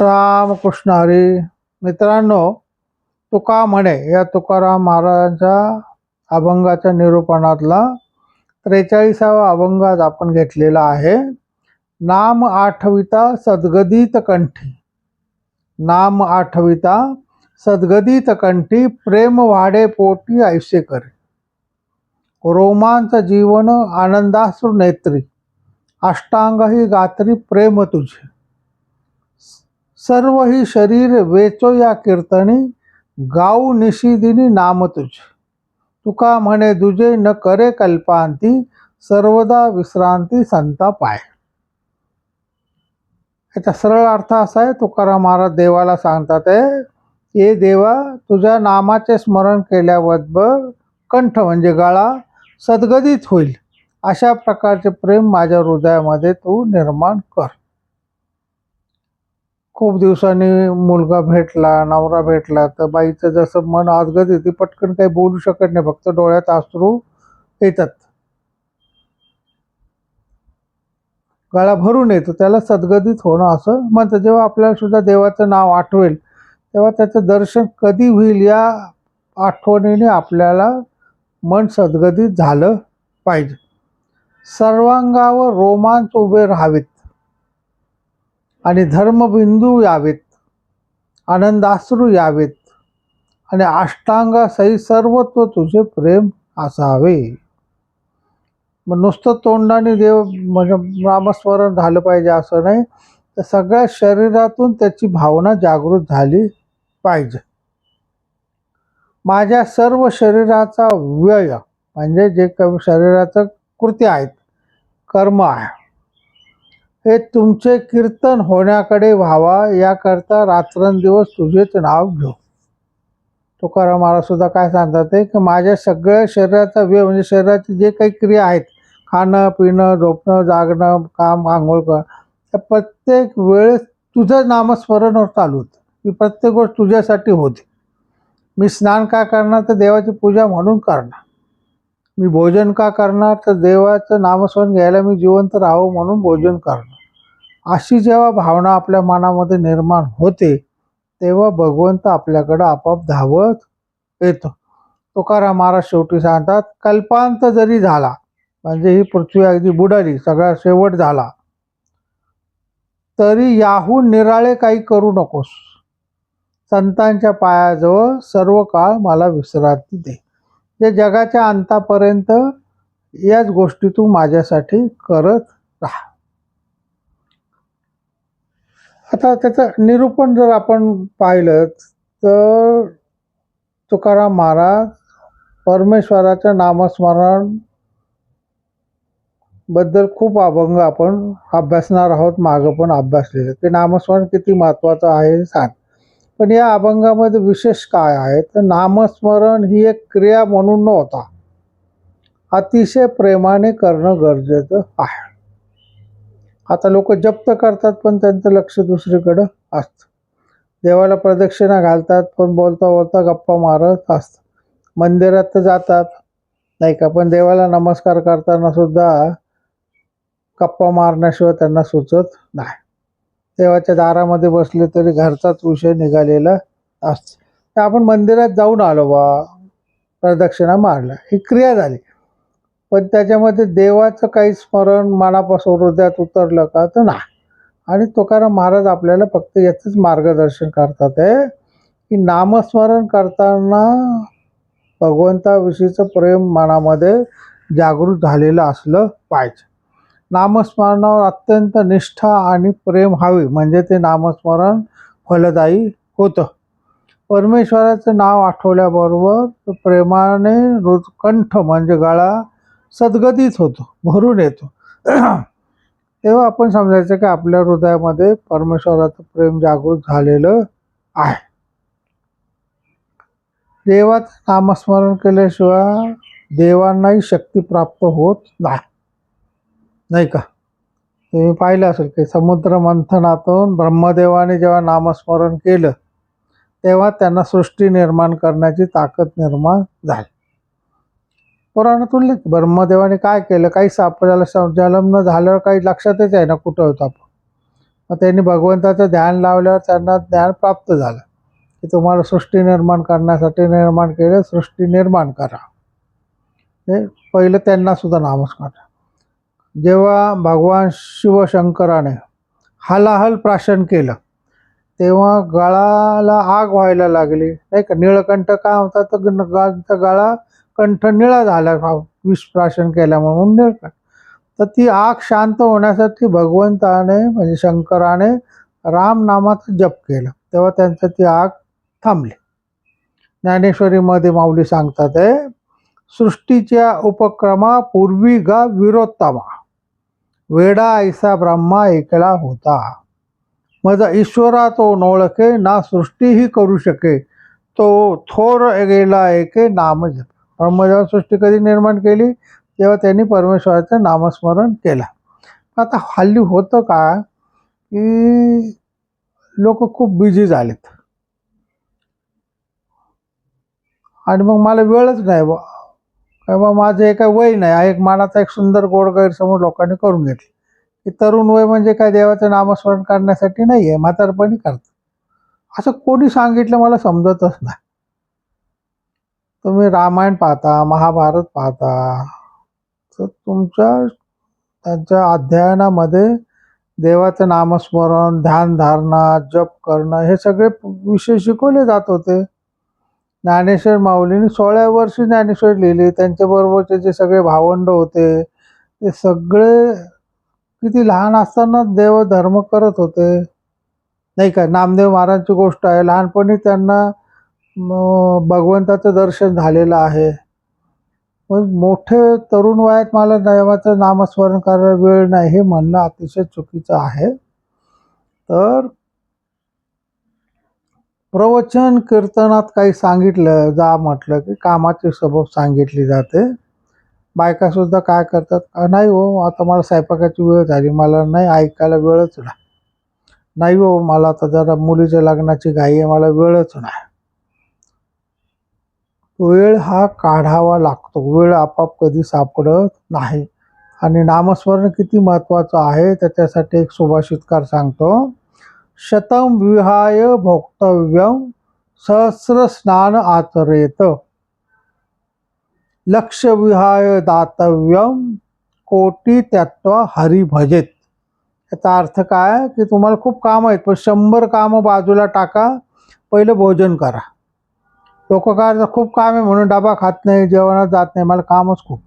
रामकृष्ण हरी. मित्रांनो तुका म्हणे या तुकाराम महाराजांच्या अभंगाच्या निरूपणातला त्रेचाळीसावा अभंग आज आपण घेतलेला आहे. नाम आठविता सद्गदित कंठी. नाम आठविता सद्गदित कंठी प्रेम वाढे पोटी आयुष्य करे. रोमांच जीवन आनंदासुर नेत्री. अष्टांगही गात्री प्रेम तुझे. सर्व ही शरीर वेचो या कीर्तनी गाऊ निशिदिनी नाम तुझ. तुका म्हणे दुजे न करे कल्पांती सर्वदा विश्रांती संता पाय. याचा सरळ अर्थ असा आहे तुकाराम महाराज देवाला सांगतात आहे हे देवा तुझ्या नामाचे स्मरण केल्याबरोबर कंठ म्हणजे गळा सद्गदित होईल. अशा प्रकारचे प्रेम माझ्या हृदयामध्ये तू निर्माण कर. खूप दिवसांनी मुलगा भेटला नवरा भेटला तर बाईचं जसं मन आजगत येते पटकन काही बोलू शकत नाही फक्त डोळ्यात आसरू येतात. गळा भरून येतो त्याला सद्गतीत होणं असं म्हणतं जेव्हा आपल्याला सुद्धा देवाचं नाव आठवेल तेव्हा त्याचं दर्शन कधी होईल या आठवणीने आपल्याला मन सद्गतीत झालं पाहिजे. सर्वांगावर रोमांच उभे राहावेत. आणि धर्मबिंदू यावेत आनंदाश्रू यावेत आणि अष्टांगासही सर्वत्व तुझे प्रेम असावे. मग नुसतं तोंडाने देव म्हणजे रामस्मरण झालं पाहिजे असं नाही तर सगळ्या शरीरातून त्याची भावना जागृत झाली पाहिजे. माझ्या सर्व शरीराचा व्यय म्हणजे जे क शरीराचं कृत्य आहेत कर्म आहे हे तुमचे कीर्तन होण्याकडे व्हावा याकरता रात्रंदिवस तुझेच नाव घेऊ. तुकाराम महाराज सुद्धा काय सांगतात ते की माझ्या सगळ्या शरीराचा व्यय म्हणजे शरीराची जे काही क्रिया आहेत खाणं पिणं झोपणं जागणं काम आंघोळ करणं त्या प्रत्येक वेळेस तुझं नामस्मरण चालू होतं. ही प्रत्येक गोष्ट तुझ्यासाठी होते. मी स्नान का करणार तर देवाची पूजा म्हणून करणार. मी भोजन का करणार? तर देवाचं नामस्मरण घ्यायला मी जिवंत राहावं म्हणून भोजन करणार. अशी जेव्हा भावना आपल्या मनामध्ये निर्माण होते तेव्हा भगवंत आपल्याकडं आपोआप धावत येतो. तुकाराम महाराज शेवटी सांगतात कल्पांत जरी झाला म्हणजे ही पृथ्वी अगदी बुडाली सगळा शेवट झाला तरी याहून निराळे काही करू नकोस. संतांच्या पायाजवळ सर्व काळ मला विश्रांती दे. जे जगाच्या अंतापर्यंत याच गोष्टी तू माझ्यासाठी करत राहा. आता त्याचं निरूपण जर आपण पाहिलं तर तुकाराम महाराज परमेश्वराचं नामस्मरणबद्दल खूप अभंग आपण अभ्यासणार आहोत मागं पण अभ्यासलेलं ते नामस्मरण किती महत्त्वाचं आहे हे सांग. पण या अभंगामध्ये विशेष काय आहे? तर नामस्मरण ही एक क्रिया म्हणून नव्हता. अतिशय प्रेमाने करणं गरजेचं आहे. आता लोक जप्त करतात पण त्यांचं लक्ष दुसरीकडं असतं. देवाला प्रदक्षिणा घालतात पण बोलता बोलता गप्पा मारत असतात. मंदिरात तर जातात. नाही का? पण देवाला नमस्कार करताना सुद्धा गप्पा मारण्याशिवाय त्यांना सुचत नाही. देवाच्या दारामध्ये बसले तरी घरचाच विषय निघालेला असतो. तर आपण मंदिरात जाऊन आलो बा. प्रदक्षिणा मारला. ही क्रिया झाली. पण त्याच्यामध्ये देवाचं काही स्मरण मनापासून हृदयात उतरलं का तर नाही. आणि तुकाराम महाराज आपल्याला फक्त याचंच मार्गदर्शन करतात आहे की नामस्मरण करताना भगवंताविषयीचं प्रेम मनामध्ये जागृत झालेलं असलं पाहिजे. नामस्मरणावर अत्यंत निष्ठा आणि प्रेम हवे म्हणजे ते नामस्मरण फलदायी होतं. परमेश्वराचं नाव आठवल्याबरोबर प्रेमाने हृद कंठ म्हणजे गळा सद्गतीत होतो भरून येतो. तेव्हा आपण समजायचं की आपल्या हृदयामध्ये परमेश्वराचं प्रेम जागृत झालेलं आहे. देवाचं नामस्मरण केल्याशिवाय देवांनाही शक्ती प्राप्त होत नाही. नाही का? तुम्ही पाहिलं असेल की समुद्र मंथनातून ब्रह्मदेवाने जेव्हा नामस्मरण केलं तेव्हा त्यांना सृष्टी निर्माण करण्याची ताकद निर्माण झाली. पुराणात उल्लेख ब्रह्मदेवाने काय केलं काही सापडायला जन्म न झाल्यावर काही लक्षातच आहे ना कुठं होतं आपण. मग त्यांनी भगवंताचं ध्यान लावल्यावर त्यांना ज्ञान प्राप्त झालं की तुम्हाला सृष्टी निर्माण करण्यासाठी निर्माण केलं सृष्टी निर्माण करा. हे पहिलं त्यांना सुद्धा जेव्हा भगवान शिवशंकराने हलाहल प्राशन केलं तेव्हा गळाला आग व्हायला लागली. नाही का? निळकंठ काय होता तर ग- गळा कंठ निळा झाला. हा विष प्राशन केल्यामुळे म्हणून निळकंठ. तर ती आग शांत होण्यासाठी भगवंताने म्हणजे शंकराने राम नामाचा जप केला. तेव्हा त्यांचं ती आग थांबली. ज्ञानेश्वरीमध्ये माऊली सांगतात आहे सृष्टीच्या उपक्रमा पूर्वी गा विरोधतामा वेडा ऐसा ब्रह्मा एकला होता. माझा ईश्वरा तो नोळखे ना सृष्टीही करू शके तो थोर गेला एके नाम जप ब्रह्म जेव्हा सृष्टी कधी निर्माण केली? तेव्हा त्यांनी परमेश्वराचं नामस्मरण केलं. आता हल्ली होतं का की लोक खूप बिझी झालेत. आणि मग मला वेळच नाही किंवा माझं एक वय नाही. हा एक मनाचा एक सुंदर गोड गैरसमोर लोकांनी करून घेतले. की तरुण वय म्हणजे काय देवाचं नामस्मरण करण्यासाठी नाही आहे म्हातारपणी करतं. असं कोणी सांगितलं मला समजतच नाही. तुम्ही रामायण पाहता महाभारत पाहता तर तुमच्या त्यांच्या अध्ययनामध्ये देवाचं नामस्मरण ध्यानधारणा जप करणं हे सगळे विषय शिकवले जात होते. ज्ञानेश्वर माऊलीने सोळ्या वर्षी ज्ञानेश्वर लिहिली. त्यांच्याबरोबरचे जे सगळे भावंड होते ते सगळे किती लहान असताना देव धर्म करत होते. नाही का? नामदेव महाराजांची गोष्ट आहे. लहानपणी त्यांना भगवंताचं दर्शन झालेलं आहे. मग मोठे तरुण वयात मला देवाचं नामस्मरण करायला वेळ नाही हे म्हणणं अतिशय चुकीचं आहे. तर प्रवचन कीर्तनात काही सांगितलं जा म्हटलं की कामाची सबब सांगितली जाते. बायकासुद्धा काय करतात? नाही हो आता मला स्वयंपाकाची वेळ झाली मला नाही ऐकायला वेळच नाही. नाही हो मला आता जरा मुलीच्या लग्नाची घाई आहे मला वेळच नाही. वेळ हा काढावा लागतो. वेळ आपाप कधी सापडत नाही. आणि नामस्मरण किती महत्त्वाचं आहे त्याच्यासाठी एक सुभाषितकार सांगतो शतम विहाय भोक्तव्यम सहस्र स्नान आचरेत। लक्ष विहाय दातव्यम कोटी त्यात्वा हरी भजेत याचा अर्थ काय की तुम्हाला खूप कामं आहेत पण शंभर कामं बाजूला टाका पहिलं भोजन करा. लोक काय खूप काम आहे म्हणून डबा खात नाही जेवणात जात नाही मला कामच खूप.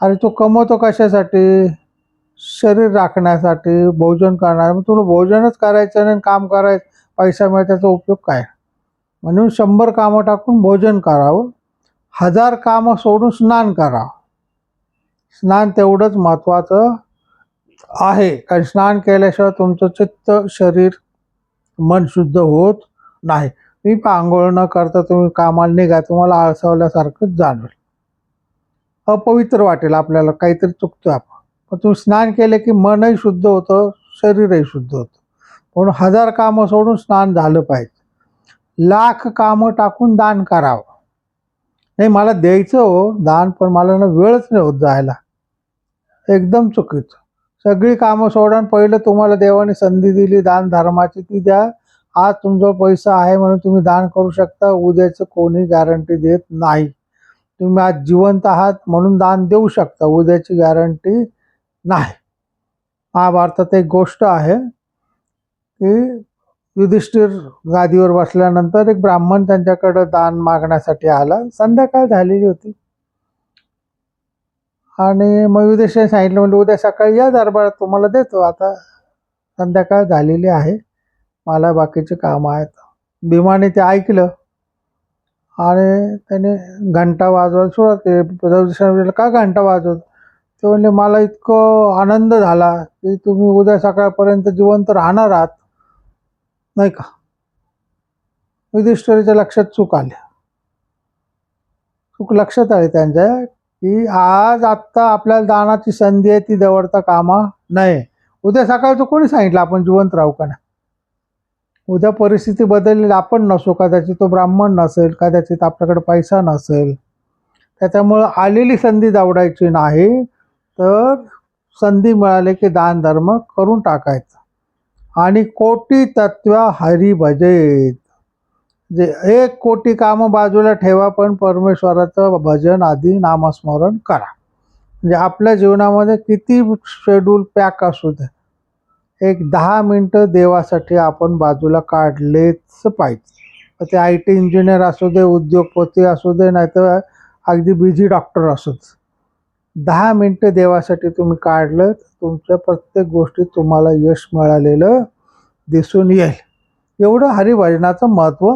अरे तो कमवतो कशासाठी? शरीर राखण्यासाठी भोजन करणार. मग तुला भोजनच करायचं नाही आणि काम करायचं. पैसा मिळायचा त्याचा उपयोग काय? म्हणून शंभर कामं टाकून भोजन करावं. हजार कामं सोडून स्नान करावं. स्नान तेवढंच महत्त्वाचं आहे. कारण स्नान केल्याशिवाय तुमचं चित्त शरीर मन शुद्ध होत नाही. मी पण आंघोळ न करता तुम्ही कामाला निघा तुम्हाला आळसावल्यासारखंच जाणवेल. अपवित्र वाटेल आपल्याला. काहीतरी चुकतो आपण. पण तुम्ही स्नान केले की मनही शुद्ध होतं शरीरही शुद्ध होतं. म्हणून हजार कामं सोडून स्नान झालं पाहिजे. लाख कामं टाकून दान करावं. नाही मला द्यायचं हो दान पण मला ना वेळच नाही होत जायला. एकदम चुकीचं. सगळी कामं सोडून पहिलं तुम्हाला देवाने संधी दिली दान धर्माची ती द्या. आज तुमचा पैसा आहे म्हणून तुम्ही दान करू शकता. उद्याचं कोणी गॅरंटी देत नाही. तुम्ही आज जिवंत आहात म्हणून दान देऊ शकता. उद्याची गॅरंटी नाही. महाभारतात एक गोष्ट आहे की युधिष्ठिर गादीवर बसल्यानंतर एक ब्राह्मण त्यांच्याकडं दान मागण्यासाठी आला. संध्याकाळ झालेली होती. आणि मग युधिष्ठिर सांगितलं म्हणजे उद्या सकाळी या दरबारात तुम्हाला देतो. आता संध्याकाळ झालेली आहे. मला बाकीचे कामं आहेत. भीमाने ते ऐकलं. आणि त्याने घंटा वाजवायला सुरुवात केली. का घंटा वाजवत? ते म्हणजे मला इतकं आनंद झाला की तुम्ही उद्या सकाळपर्यंत जिवंत राहणार आहात. नाही का? युधिष्ठिराच्या लक्षात चूक आल्या चूक लक्षात आली त्यांच्या की आज आत्ता आपल्याला दानाची संधी आहे ती दवडता कामा नाही उद्या सकाळचं कोणी सांगितलं आपण जिवंत राहू का नाही? उद्या परिस्थिती बदललेली आपण नसो कदाचित तो ब्राह्मण नसेल कदाचित आपल्याकडे पैसा नसेल. त्याच्यामुळं आलेली संधी दवडायची नाही. तर संधी मिळाली की दान धर्म करून टाकायचं. आणि कोटी तत्व हरी भजेत. जे एक कोटी कामं बाजूला ठेवा पण परमेश्वराचं भजन आधी नामस्मरण करा. म्हणजे आपल्या जीवनामध्ये किती शेड्यूल पॅक असू दे. एक दहा मिनटं देवासाठी आपण बाजूला काढलेच पाहिजे. ते आय टी इंजिनियर असू दे उद्योगपती असू दे नाहीतर अगदी बिझी डॉक्टर असूच. दहा मिनटं देवासाठी तुम्ही काढलं तर तुमच्या प्रत्येक गोष्टीत तुम्हाला यश मिळालेलं दिसून येईल. एवढं हरिभजनाचं महत्त्व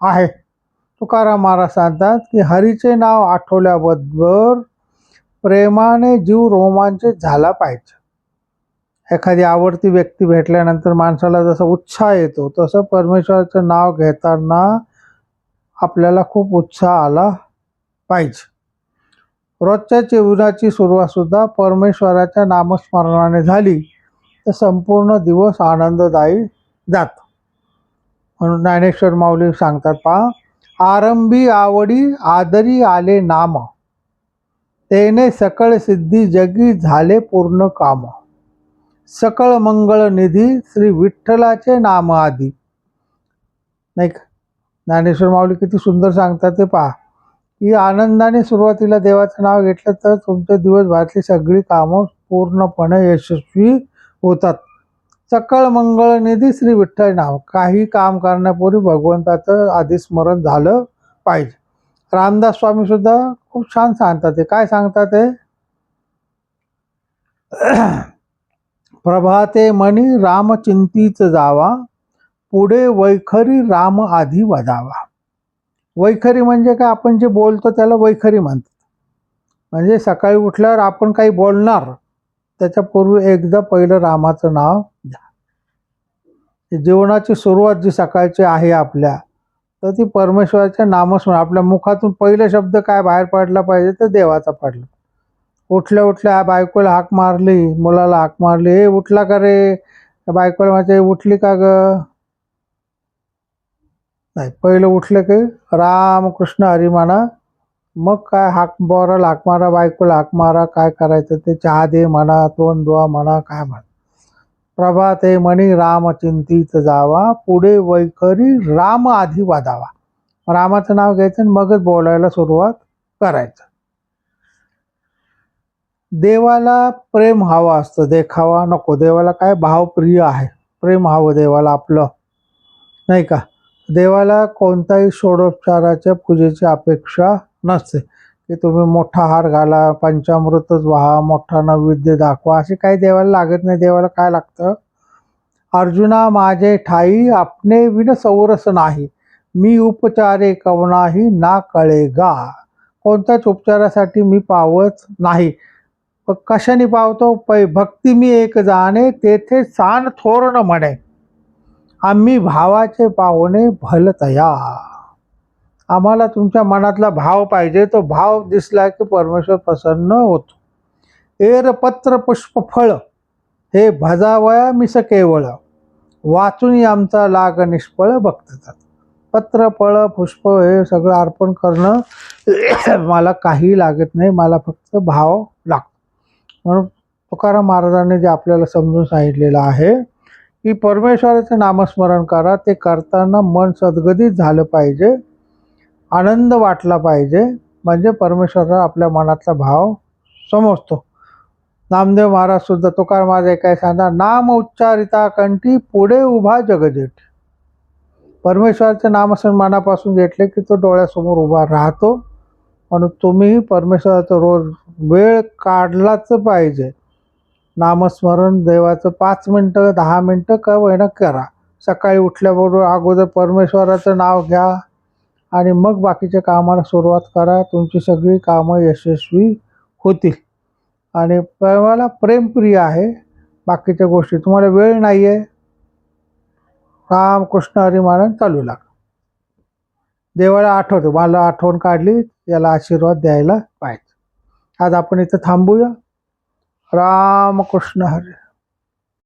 आहे. तुकाराम महाराज सांगतात की हरीचे नाव आठवल्याबरोबर प्रेमाने जीव रोमांचित झाला पाहिजे. एखादी आवडती व्यक्ती भेटल्यानंतर माणसाला जसा उत्साह येतो तसं परमेश्वराचं नाव घेताना आपल्याला खूप उत्साह आला पाहिजे. रोजच्या जीवनाची सुरुवातसुद्धा परमेश्वराच्या नामस्मरणाने झाली. तर संपूर्ण दिवस आनंददायी जातो. म्हणून ज्ञानेश्वर माऊली सांगतात पहा आरंभी आवडी आदरी आले नाम. तेने सकळ सिद्धी जगी झाले पूर्ण काम. सकळ मंगळ निधी श्री विठ्ठलाचे नाम आधी नाही का? ज्ञानेश्वर माऊली किती सुंदर सांगतात ते पहा. की आनंदाने सुरुवातीला देवाचं नाव घेतलं तर तुमच्या दिवसभरातली सगळी कामं पूर्णपणे यशस्वी होतात. सकळ मंगळ निधी श्री विठ्ठल नाव. काही काम करण्यापूर्वी भगवंताचं आधी स्मरण झालं पाहिजे. रामदास स्वामी सुद्धा खूप छान सांगतात ते. काय सांगतात ते? प्रभाते मणी रामचिंतीच जावा. पुढे वैखरी राम आधी वधावा. वैखरी म्हणजे काय? आपण जे बोलतो त्याला वैखरी म्हणतात. म्हणजे सकाळी उठल्यावर आपण काही बोलणार त्याच्यापूर्वी एकदा पहिलं रामाचं नाव घ्या. जीवनाची सुरुवात जी सकाळची आहे आपल्या तर ती परमेश्वराच्या नामस्मरण आपल्या मुखातून पहिले शब्द काय बाहेर पडला पाहिजे? तर देवाचा पडला. उठल्या उठल्या बायकोला हाक मारली मुलाला हाक मारली हे उठला का रे? बायकोला म्हणजे उठली का ग? नाही पहिलं उठलं की रामकृष्ण हरिमाना हरी म्हणा मग काय हाक बोराला हाक मारा बायकोला हाक मारा काय करायचं ते चहा दे म्हणा तोंड धुवा म्हणा काय म्हणा. प्रभाते म्हणी रामचिंतीत जावा पुढे वैखरी राम आधी वादावा. रामाचं नाव घ्यायचं आणि मगच बोलायला सुरुवात करायचं. देवाला प्रेम हवं असतं देखावा नको. देवाला काय भावप्रिय आहे. प्रेम हवं देवाला आपलं. नाही का? देवाला कोणताही षोडोपचाराच्या पूजेची अपेक्षा नसते. की तुम्ही मोठा हार घाला पंचामृतच व्हा मोठा नैवेद्य दाखवा असे काही देवाला लागत नाही. देवाला काय लागतं? अर्जुना माझे ठाई आपणे विन सौरस नाही. मी उपचारे कवनाही ना कळेगा. कोणत्याच उपचारासाठी मी पावत नाही. कशाने पावतो? पै भक्ती मी एक जाणे तेथे सान थोर न म्हणे. आम्ही भावाचे पाहुणे भलतया आम्हाला तुमच्या मनातला भाव पाहिजे तो भाव दिसला की परमेश्वर प्रसन्न होतो. एरपत्र पुष्प फळ हे भजावया मिस केवळ. वाचून आमचा लाग निष्फळ बघतात. पत्र फळ पुष्प हे सगळं अर्पण करणं मला काही लागत नाही मला फक्त भाव लागतो. म्हणून तुकाराम महाराजांनी जे आपल्याला समजून सांगितलेलं आहे की परमेश्वराचं नामस्मरण करा. ते करताना मन सद्गदित झालं पाहिजे. आनंद वाटला पाहिजे. म्हणजे परमेश्वराला आपल्या मनातला भाव समजतो. नामदेव महाराज सुद्धा तुकार महाराज काय सांगा नाम उच्चारिता कंठी पुढे उभा जगजेठ परमेश्वराचे नामस्मरण मनापासून घेतले की तो डोळ्यासमोर उभा राहतो. म्हणून तुम्ही परमेश्वराचा रोज वेळ काढलाच पाहिजे. नामस्मरण देवाचं पाच मिनटं दहा मिनटं का होईना करा. सकाळी उठल्याबरोबर अगोदर परमेश्वराचं नाव घ्या आणि मग बाकीच्या कामाला सुरुवात करा. तुमची सगळी कामं यशस्वी होतील. आणि प्रेमाला प्रेमप्रिय आहे बाकीच्या गोष्टी. तुम्हाला वेळ नाही आहे राम कृष्ण हरी चालू लाग. देवाला आठवतो. मला आठवण काढली याला आशीर्वाद द्यायला पाहिजे. आज आपण इथं थांबूया. राम कृष्ण हरी।